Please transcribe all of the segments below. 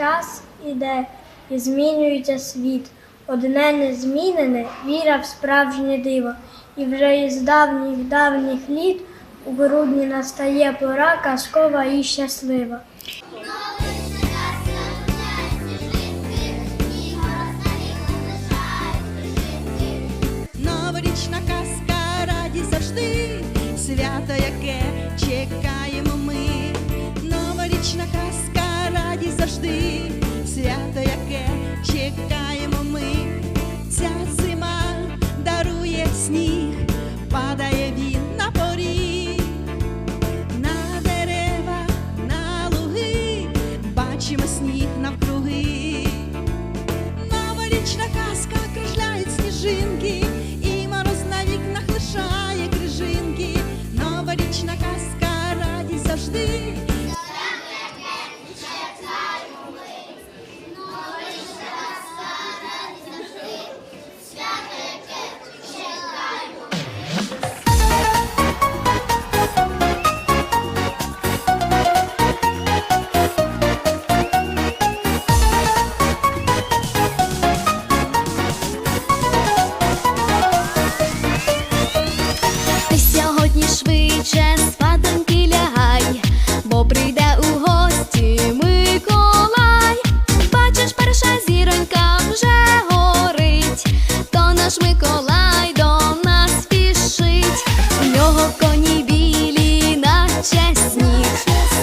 час іде і змінюється світ. Одне незмінене віра в справжнє диво. І вже із давніх давніх літ у грудні настає пора казкова і щаслива. Новорічна казка радість завжди, свято, яке чекаємо ми. Новорічна казка радість завжди, свято, яке чекаємо ми. Ця зима дарує сніг, падає він на поріг, на дерева, на луги, бачимо сніг навкруги. Новорічна казка кружляють сніжинки,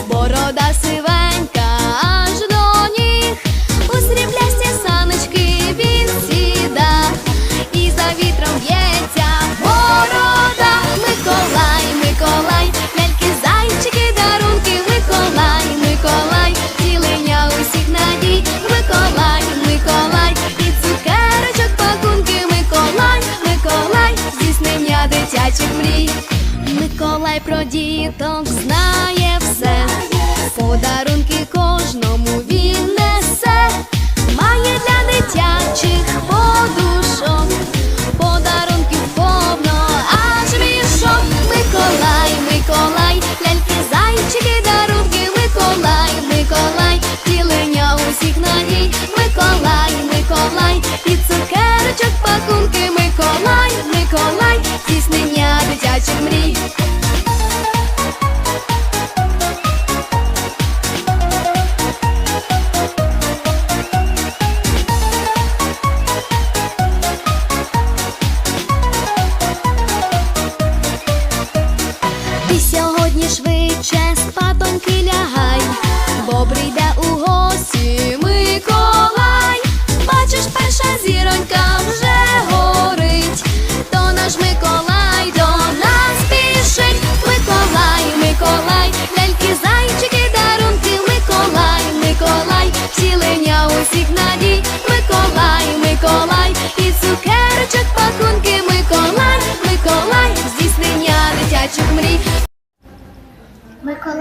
борода сивенька аж до ніг. У сріблясті саночки він сіда, і за вітром б'ється борода. Миколай, Миколай, ляльки, зайчики, дарунки, Миколай, Миколай, цілення усіх надій, Миколай, Миколай, і цукерочок пакунки, Миколай, Миколай, здійснення дитячих мрій. Миколай про діток знає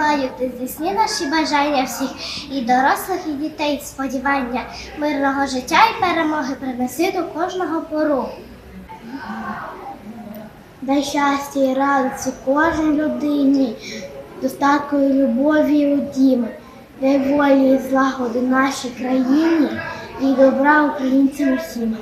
Миколаю, ти здійсни наші бажання всіх і дорослих, і дітей, сподівання, мирного життя і перемоги принеси до кожного пору. Дай щастя і радості кожній людині, достатку і любові у дім, дай волі і злагоди нашій країні і добра українцям усім.